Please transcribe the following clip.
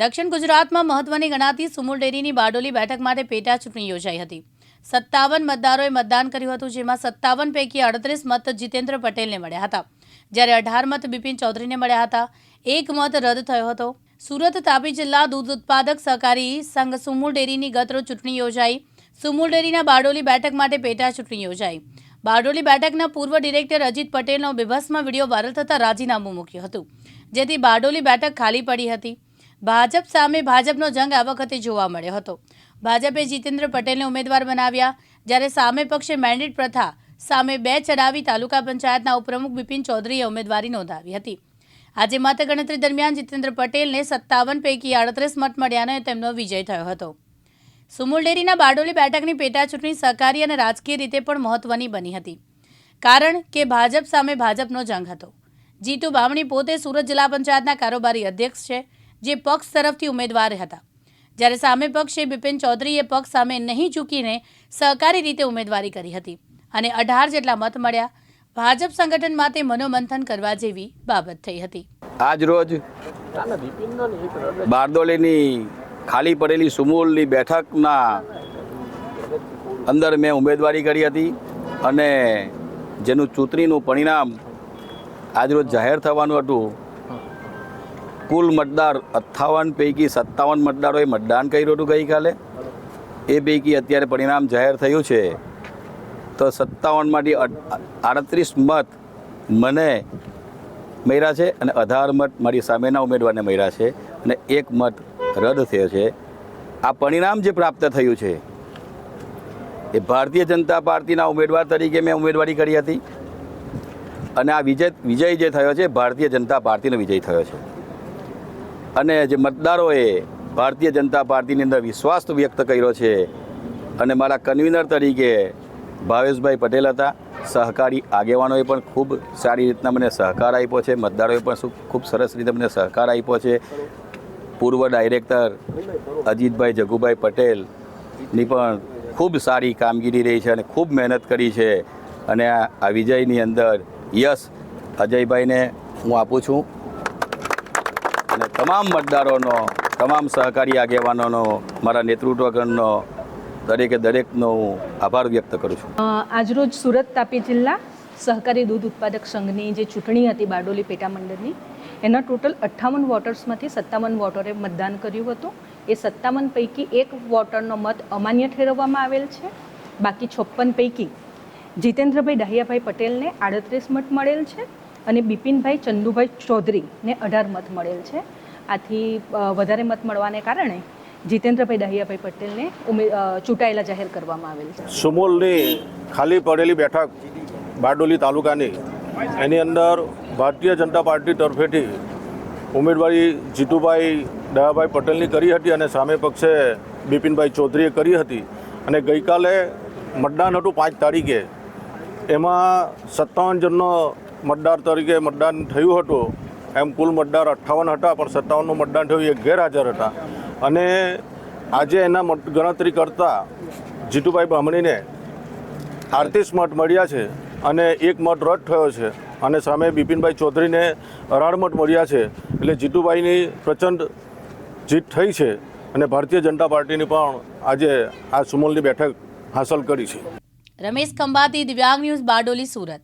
દક્ષિણ ગુજરાતમાં મહત્વની ગણાતી સુમુલ ડેરીની બારડોલી બેઠક માટે પેટા ચૂંટણી યોજાઈ હતી. સત્તાવન મતદારોએ મતદાન કર્યું હતું, જેમાં સત્તાવન પૈકી અડત્રીસ મત જીતેન્દ્ર પટેલને મળ્યા હતા. જ્યારે અઢાર મત બિપિન ચૌધરીને મળ્યા હતા, એક મત રદ થયો હતો. સુરત તાપી જિલ્લા દૂધ ઉત્પાદક સહકારી સંઘ સુમુલ ડેરીની ગતરો ચૂંટણી યોજાઈ. સુમુલ ડેરીના બારડોલી બેઠક માટે પેટા ચૂંટણી યોજાઈ. બારડોલી બેઠકના પૂર્વ ડિરેક્ટર અજીત પટેલનો બેભસમાં વીડિયો વાયરલ થતાં રાજીનામું મૂક્યું હતું, જેથી બારડોલી બેઠક ખાલી પડી હતી. ભાજપ સામે ભાજપનો જંગ આ વખતે જોવા મળ્યો હતો. ભાજપે જીતેન્દ્ર પટેલને ઉમેદવાર બનાવ્યા. જ્યારે સામે પક્ષે મેન્ડેટ પ્રથા, સામે બે ચડાવી તાલુકા પંચાયતના ઉપપ્રમુખ બિપિન ચૌધરીએ ઉમેદવારી નોંધાવી હતી. આજે મતગણતરી દરમિયાન જીતેન્દ્ર પટેલને સત્તાવન પૈકી આડત્રીસ મત મળ્યાનો તેમનો વિજય થયો હતો. સુમુલ ડેરીના બારડોલી બેઠકની પેટાચૂંટણી સહકારી અને રાજકીય રીતે પણ મહત્વની બની હતી. કારણ કે ભાજપ સામે ભાજપનો જંગ હતો. જીતુ બામણી પોતે સુરત જિલ્લા પંચાયતના કારોબારી અધ્યક્ષ છે. જે પક્ષ તરફથી ઉમેદવાર હતા. જ્યારે સામે પક્ષે બિપિન ચૌધરીએ પક્ષ સામે નહીં ચૂકીને સહકારી રીતે ઉમેદવારી કરી હતી અને અઢાર જેટલા મત મળ્યા, ભાજપ સંગઠન માટે મનોમંથન કરવા જેવી બાબત થઈ હતી. આજ રોજ બારદોલીની ખાલી પડેલી સુમૂલની બેઠકના અંદર મેં ઉમેદવારી કરી હતી અને જેનું ચૂંટણીનું પરિણામ આજરોજ જાહેર થવાનું હતું કુલ મતદાર અઠ્ઠાવન પૈકી સત્તાવન મતદારોએ મતદાન કર્યું હતું ગઈકાલે. એ પૈકી અત્યારે પરિણામ જાહેર થયું છે. તો સત્તાવનમાંથી આડત્રીસ મત મને મળ્યા છે અને અઢાર મત મારી સામેના ઉમેદવારને મળ્યા છે અને એક મત રદ થયો છે. આ પરિણામ જે પ્રાપ્ત થયું છે, એ ભારતીય જનતા પાર્ટીના ઉમેદવાર તરીકે મેં ઉમેદવારી કરી હતી. અને આ વિજય વિજય જે થયો છે, ભારતીય જનતા પાર્ટીનો વિજય થયો છે. અને જે મતદારોએ ભારતીય જનતા પાર્ટીની અંદર વિશ્વાસ વ્યક્ત કર્યો છે અને મારા કન્વીનર તરીકે ભાવેશભાઈ પટેલ હતા. સહકારી આગેવાનોએ પણ ખૂબ સારી રીતના મને સહકાર આપ્યો છે. મતદારોએ પણ ખૂબ સરસ રીતે મને સહકાર આપ્યો છે. પૂર્વ ડાયરેક્ટર અજીતભાઈ જગુભાઈ પટેલની પણ ખૂબ સારી કામગીરી રહી છે અને ખૂબ મહેનત કરી છે. અને આ વિજયની અંદર યશ અજયભાઈને હું આપું છું. અને તમામ મતદારોનો, તમામ સહકારી આગેવાનોનો, મારા નેતૃત્વગણનો, દરેકે દરેકનો હું આભાર વ્યક્ત કરું છું. આજરોજ સુરત તાપી જિલ્લા સહકારી દૂધ ઉત્પાદક સંઘની જે ચૂંટણી હતી બારડોલી પેટા મંડળની, એના ટોટલ અઠ્ઠાવન વોટર્સમાંથી સત્તાવન વોટરે મતદાન કર્યું હતું. એ સત્તાવન પૈકી એક વોટરનો મત અમાન્ય ઠેરવવામાં આવેલ છે. બાકી છપ્પન પૈકી જીતેન્દ્રભાઈ ડાહિયાભાઈ પટેલને આડત્રીસ મત મળેલ છે. અને બિપિનભાઈ ચંદુભાઈ ચૌધરીને અઢાર મત મળેલ છે. આથી વધારે મત મળવાને કારણે જીતેન્દ્રભાઈ ડાહિયાભાઈ પટેલને ઉમે ચૂંટાયેલા જાહેર કરવામાં આવેલ છે. સુમોલની ખાલી પડેલી બેઠક બારડોલી તાલુકાની, એની અંદર ભારતીય જનતા પાર્ટી તરફેથી ઉમેદવારી જીતુભાઈ દયાભાઈ પટેલની કરી હતી અને સામે પક્ષે બિપિનભાઈ ચૌધરીએ કરી હતી. અને ગઈકાલે મતદાન હતું પાંચ તારીખે. એમાં સત્તાવન જણનો મતદાર તરીકે મતદાન થયું હતું. એમ કુલ મતદાર અઠ્ઠાવન હતા, પણ સત્તાવનનું મતદાન થયું એ ગેરહાજર હતા. અને આજે એના મત ગણતરી કરતાં જીતુભાઈ બામણીને આડત્રીસ મત મળ્યા છે અને એક મત રદ થયો છે. અને સામે બિપિનભાઈ ચૌધરીને અઢાર મત મળ્યા છે. એટલે જીતુભાઈની પ્રચંડ જીત થઈ છે અને ભારતીય જનતા પાર્ટીની પણ આજે આ સુમોલની બેઠક હાંસલ કરી છે. રમેશ ખંભાતી, દિવ્યાંગ ન્યૂઝ, બારડોલી, સુરત.